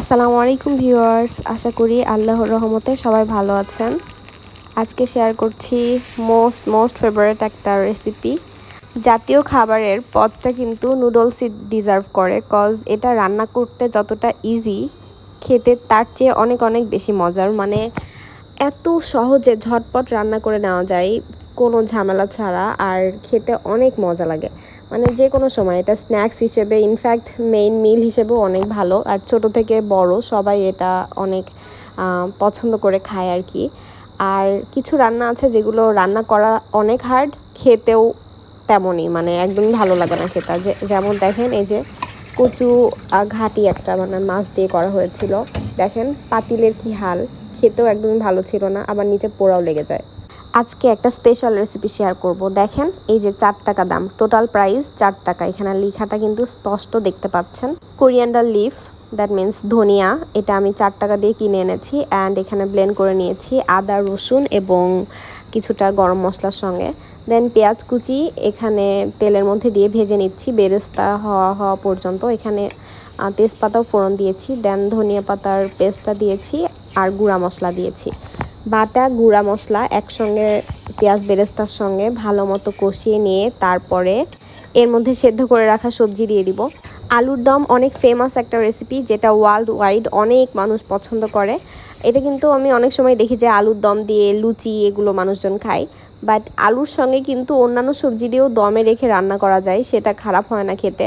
আসসালামু আলাইকুম ভিউয়ার্স, আশা করি আল্লাহর রহমতে সবাই ভালো আছেন। আজকে শেয়ার করছি মোস্ট মোস্ট ফেভারিট একটা রেসিপি জাতীয় খাবারের পদটা কিন্তু নুডলসই ডিজার্ভ করে কজ এটা রান্না করতে যতটা ইজি খেতে তার চেয়ে অনেক অনেক বেশি মজার। মানে এত সহজে ঝটপট রান্না করে নেওয়া যায়। কোনো ঝামেলা ছাড়া আর খেতে অনেক মজা লাগে। মানে যে কোনো সময়, এটা স্ন্যাক্স হিসেবে ইনফ্যাক্ট মেইন মিল হিসেবেও অনেক ভালো। আর ছোট থেকে বড় সবাই এটা অনেক পছন্দ করে খায় আর কি। আর কিছু রান্না আছে যেগুলো রান্না করা অনেক হার্ড খেতেও তেমনই মানে একদমই ভালো লাগে না খেতে। যেমন দেখেন, এই যে কচু ঘাটি একটা মানে মাছ দিয়ে করা হয়েছিল। দেখেন, পাতিলের কি হাল, খেতেও একদমই ভালো ছিল না, আবার নিচে পোড়াও লেগে যায়। আজকে একটা স্পেশাল রেসিপি শেয়ার করব। দেখেন, এই যে চার টাকা দাম। টোটাল প্রাইস চার টাকা। এখানে লিখাটা কিন্তু স্পষ্ট দেখতে পাচ্ছেন। কোরিয়ান্ডার লিফ দ্যাট মিন্স ধনিয়া, এটা আমি চার টাকা দিয়ে কিনে এনেছি। অ্যান্ড এখানে ব্লেন্ড করে নিয়েছি আদা, রসুন এবং কিছুটা গরম মশলার সঙ্গে। দেন পেঁয়াজ কুচি, এখানে তেলের মধ্যে দিয়ে ভেজে নিচ্ছি। বেরেস্তা হওয়া হওয়া পর্যন্ত। এখানে তেজপাতাও ফোড়ন দিয়েছি। দেন ধনিয়া পাতার পেস্টটা দিয়েছি আর গুঁড়া মশলা দিয়েছি। বাটা, গুঁড়া মশলা একসঙ্গে, পেঁয়াজ বেরেস্তার সঙ্গে ভালো মতো কষিয়ে নিয়ে তারপরে এর মধ্যে সেদ্ধ করে রাখা সবজি দিয়ে দিব। আলুর দম অনেক ফেমাস একটা রেসিপি যেটা ওয়ার্ল্ড ওয়াইড অনেক মানুষ পছন্দ করে। এটা কিন্তু আমি অনেক সময় দেখি যে আলুর দম দিয়ে লুচি এগুলো মানুষজন খায়। বাট আলুর সঙ্গে কিন্তু অন্যান্য সবজি দিয়েও দমে রেখে রান্না করা যায়, সেটা খারাপ হয় না খেতে।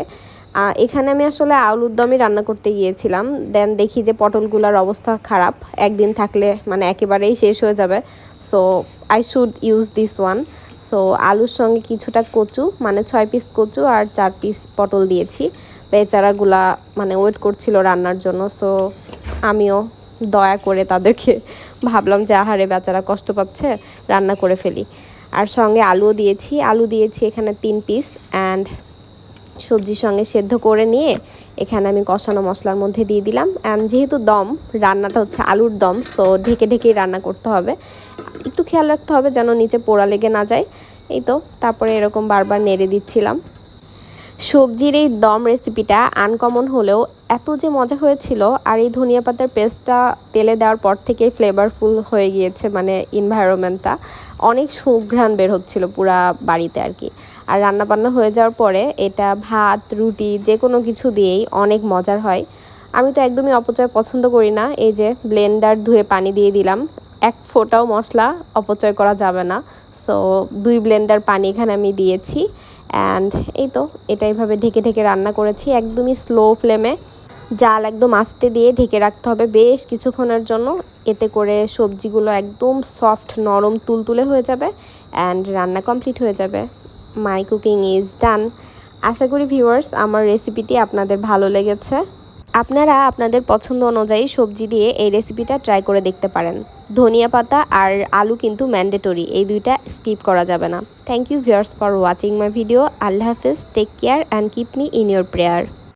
এখানে আমি আসলে আলুর দমই রান্না করতে গিয়েছিলাম। দেন দেখি যে পটলগুলোর অবস্থা খারাপ। একদিন থাকলে মানে একেবারেই শেষ হয়ে যাবে। So I should use this one so আলুর সঙ্গে কিছুটা কচু মানে ছয় পিস কচু আর চার পিস পটল দিয়েছি। বেচারাগুলা মানে ওয়েট করছিল রান্নার জন্য। সো আমিও দয়া করে তাদেরকে ভাবলাম যে, আহারে, বেচারা কষ্ট পাচ্ছে, রান্না করে ফেলি। আর সঙ্গে আলুও দিয়েছি। আলু দিয়েছি এখানে তিন পিস অ্যান্ড সবজির সঙ্গে সেদ্ধ করে নিয়ে এখানে আমি কষানো মশলার মধ্যে দিয়ে দিলাম। অ্যান্ড যেহেতু দম, রান্নাটা হচ্ছে আলুর দম, তো ঢেকে ঢেকেই রান্না করতে হবে। একটু খেয়াল রাখতে হবে যেন নিচে পোড়া লেগে না যায়। এই তো, তারপরে এরকম বারবার নেড়ে দিচ্ছিলাম। সবজির এই দম রেসিপিটা আনকমন হলেও এত যে মজা হয়েছিল আর এই ধনিয়া পাতার পেস্টটা তেলে দেওয়ার পর থেকেই ফ্লেভারফুল হয়ে গিয়েছে মানে ইনভায়রনমেন্টটা অনেক সুঘ্রাণ বের হচ্ছিল পুরা বাড়িতে আর কি। আর রান্নাবান্না হয়ে যাওয়ার পরে এটা ভাত, রুটি, যে কোনো কিছু দিয়েই অনেক মজার হয়। আমি তো একদমই অপচয় পছন্দ করি না, এই যে ব্লেন্ডার ধুয়ে পানি দিয়ে দিলাম, এক ফোটাও মশলা অপচয় করা যাবে না। সো দুই ব্লেন্ডার পানি এখানে আমি দিয়েছি অ্যান্ড এই তো, এটা এইভাবে ঢেকে ঢেকে রান্না করেছি, একদমই স্লো ফ্লেমে জাল একদম আস্তে দিয়ে ঢেকে রাখতে হবে। বেশ কিছুক্ষণের জন্য এতে করে সবজিগুলো একদম সফট নরম, তুলতুলে হয়ে যাবে অ্যান্ড রান্না কমপ্লিট হয়ে যাবে। মাই কুকিং ইজ ডান আশা করি ভিউয়ার্স আমার রেসিপিটি আপনাদের ভালো লেগেছে। আপনারা আপনাদের পছন্দ অনুযায়ী সবজি দিয়ে এই রেসিপিটা ট্রাই করে দেখতে পারেন। ধনিয়া পাতা আর আলু কিন্তু ম্যান্ডেটরি এই দুইটা স্কিপ করা যাবে না। Thank you viewers for watching my video Allah Hafiz take care and keep me in your prayer